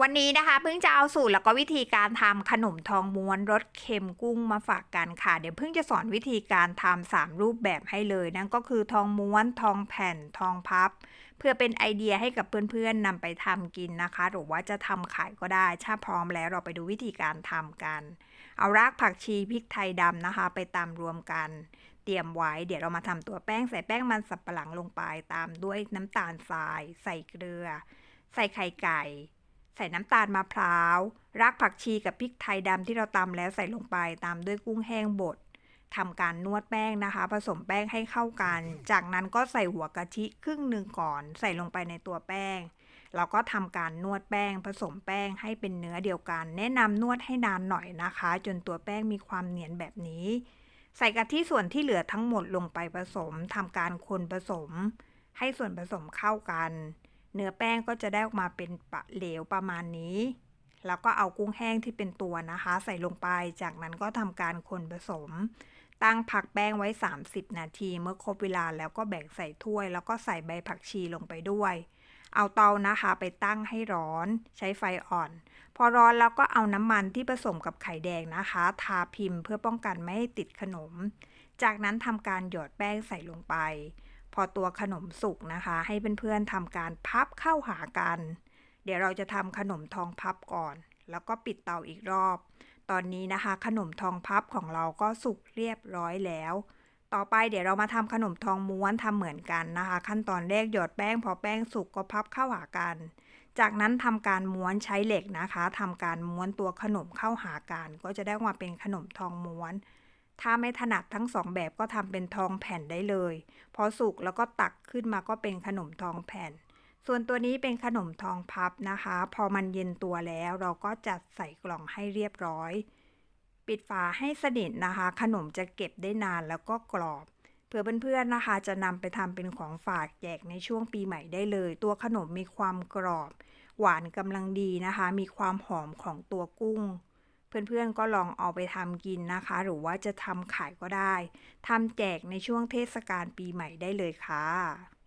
วันนี้นะคะเพิ่งจะเอาสูตรแล้วก็วิธีการทำขนมทองม้วนรสเค็มกุ้งมาฝากกันค่ะ เดี๋ยวเพิ่งจะสอนวิธีการทำสามรูปแบบให้เลย นั่นก็คือทองม้วนทองแผ่นทองพับ เพื่อเป็นไอเดียให้กับเพื่อนๆนำไปทำกินนะคะ หรือว่าจะทำขายก็ได้ถ้าพร้อมแล้วเราไปดูวิธีการทำกัน เอารากผักชีพริกไทยดำนะคะ ไปตำรวมกัน เตรียมไว้เดี๋ยวเรามาทำตัวแป้งใส่แป้งมันสับปะหลังลงไป ตามด้วยน้ำตาลทราย ใส่เกลือ ใส่ไข่ไก่ ใส่น้ำตาลมะพร้าว รากผักชีกับพริกไทยดำที่เราตำแล้วใส่ลงไป ตามด้วยกุ้งแห้งบดทำการนวดแป้งนะคะ ผสมแป้งให้เข้ากัน จากนั้นก็ใส่หัวกะทิครึ่งหนึ่งก่อน ใส่ลงไปในตัวแป้ง เราก็ทำการนวดแป้ง ผสมแป้งให้เป็นเนื้อเดียวกัน แนะนำนวดให้นานหน่อยนะคะ จนตัวแป้งมีความเหนียนแบบนี้ ใส่กะทิส่วนที่เหลือทั้งหมดลงไปผสมทำการคนผสม ให้ส่วนผสมเข้ากัน เนื้อแป้งก็จะได้ออกมาเป็นปะเหลวประมาณนี้ แล้วก็เอากุ้งแห้งที่เป็นตัวนะคะ ใส่ลงไป จากนั้นก็ทำการคนผสม ตั้งพักแป้งไว้ 30 นาที เมื่อครบเวลาแล้วก็แบ่งใส่ถ้วย แล้วก็ใส่ใบผักชีลงไปด้วยเอาเตานะคะไปตั้งให้ร้อนใช้ไฟอ่อน พอร้อนแล้วก็เอาน้ำมันที่ผสมกับไข่แดงนะคะ ทาพิมพ์เพื่อป้องกันไม่ให้ติดขนม จากนั้นทำการหยอดแป้งใส่ลงไป พอตัวขนมสุกนะคะ ให้เพื่อนๆทำการพับเข้าหากัน เดี๋ยวเราจะทำขนมทองพับก่อน แล้วก็ปิดเตาอีกรอบ ตอนนี้นะคะ ขนมทองพับของเราก็สุกเรียบร้อยแล้ว ต่อไปเดี๋ยวเรามาทำขนมทองม้วนทำเหมือนกันนะคะ ขั้นตอนแรกหยอดแป้งพอแป้งสุกก็พับเข้าหากัน จากนั้นทำการม้วนใช้เหล็กนะคะทำการม้วนตัวขนมเข้าหากัน ก็จะได้ออกมาเป็นขนมทองม้วน ถ้าไม่ถนัดทั้งสองแบบก็ทำเป็นทองแผ่นได้เลย พอสุกแล้วก็ตักขึ้นมาก็เป็นขนมทองแผ่น ส่วนตัวนี้เป็นขนมทองพับนะคะ พอมันเย็นตัวแล้วเราก็จัดใส่กล่องให้เรียบร้อย ปิดฝาให้สนิทนะคะ ขนมจะเก็บได้นานแล้วก็กรอบเพื่อเพื่อนๆนะคะ จะนำไปทำเป็นของฝากแจกในช่วงปีใหม่ได้เลย ตัวขนมมีความกรอบ หวานกำลังดีนะคะ มีความหอมของตัวกุ้ง เพื่อนๆก็ลองเอาไปทำกินนะคะ หรือว่าจะทำขายก็ได้ทำแจกในช่วงเทศกาลปีใหม่ได้เลยค่ะ